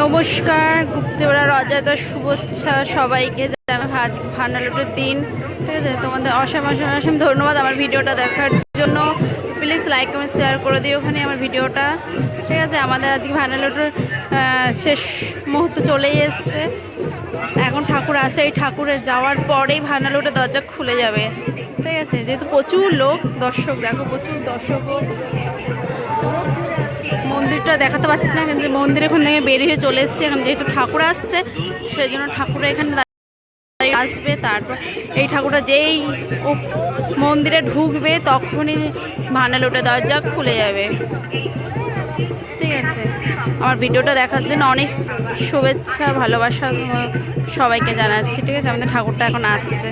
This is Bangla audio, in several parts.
নমস্কার গুপ্তেওরা রজাদার শুভেচ্ছা সবাইকে জানো আজ ভান্ডালুটের দিন। ঠিক আছে, তোমাদের অসম অসম অসম ধন্যবাদ আমার ভিডিওটা দেখার জন্য। প্লিজ লাইক কমেন্ট শেয়ার করে দিও ওখানে আমার ভিডিওটা। ঠিক আছে, আমাদের আজকে ভান্ডালুটের শেষ মুহূর্ত চলেই এসছে। এখন ঠাকুর আসে, এই ঠাকুরে যাওয়ার পরেই ভান্ডালুটের দরজা খুলে যাবে। ঠিক আছে, যেহেতু প্রচুর লোক, দর্শক, দেখো প্রচুর দর্শকও মন্দিরটা দেখাতে পাচ্ছি না, কিন্তু মন্দির এখান থেকে বের হয়ে চলে এসছে। এখন যেহেতু ঠাকুর আসছে সেই জন্য ঠাকুর এখানে আসবে, তারপর এই ঠাকুরটা যেই মন্দিরে ঢুকবে, তখনই ভানালোটা দরজা খুলে যাবে। ঠিক আছে। আমার ভিডিওটা দেখার জন্য অনেক শুভেচ্ছা, ভালোবাসা, সবাইকে জানাচ্ছি। ঠিক আছে, আমাদের ঠাকুরটা এখন আসছে।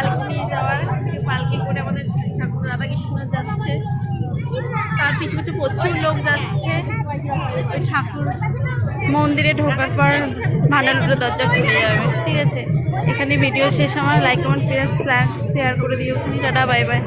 পালকি নিয়ে যাওয়ার পালকি করে আমাদের ঠাকুর রাধাকৃষ্ণ যাচ্ছে। তার পিছু পিছু প্রচুর লোক যাচ্ছে। ঠাকুর মন্দিরে ঢোকার পর ভালো ভান্ডালুটো দরজা খুলে যাবে, ঠিক আছে? এখানে ভিডিও শেষ, আমার লাইক কমেন্ট প্লিজ শেয়ার করে দিও। Tata bye bye